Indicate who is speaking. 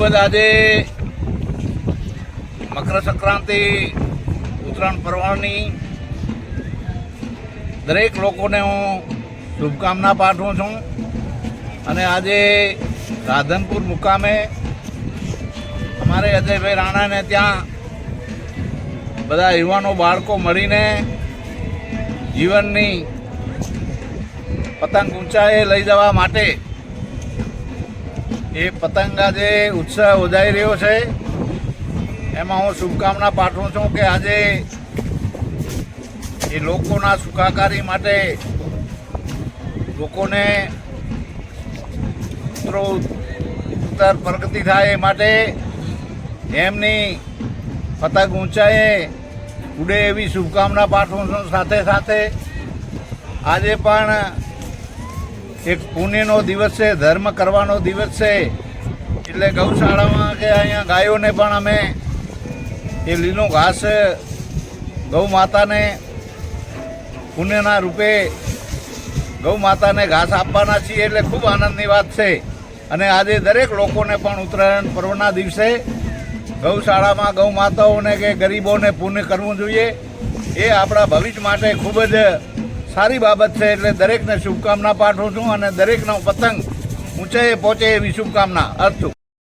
Speaker 1: ખૂબ જ આજે મકર સંક્રાંતિ, ઉત્તરાયણ પર્વની દરેક લોકોને હું શુભકામના પાઠવું છું. અને આજે રાધનપુર મુકામે અમારે અજયભાઈ રાણાને ત્યાં બધા યુવાનો, બાળકો મળીને જીવનની પતંગ ઊંચાઈએ લઈ જવા માટે એ પતંગ આજે ઉત્સાહ વધારી રહ્યો છે. એમાં હું શુભકામના પાઠવું છું કે આજે એ લોકોના સુખાકારી માટે લોકોને ઉત્તર પ્રગતિ થાય એ માટે એમની પતંગ ઊંચાઈએ ઉડે એવી શુભકામના પાઠવું છું. સાથે સાથે આજે પણ એક પુણ્યનો દિવસ છે, ધર્મ કરવાનો દિવસ છે. એટલે ગૌશાળામાં કે અહીંયા ગાયોને પણ અમે એ લીલું ઘાસ, ગૌ માતાને પુણ્યના રૂપે ગૌ માતાને ઘાસ આપવાના છીએ એટલે ખૂબ આનંદની વાત છે. અને આજે દરેક લોકોને પણ ઉત્તરાયણ પર્વના દિવસે ગૌશાળામાં ગૌ માતાઓને કે ગરીબોને પુણ્ય કરવું જોઈએ. એ આપણા ભવિષ્ય માટે ખૂબ જ સારી બાબત છે એટલે દરેકને શુભકામના પાઠવું છું અને દરેકનો પતંગ ઊંચાઈએ પહોંચે એવી શુભકામના અર્થું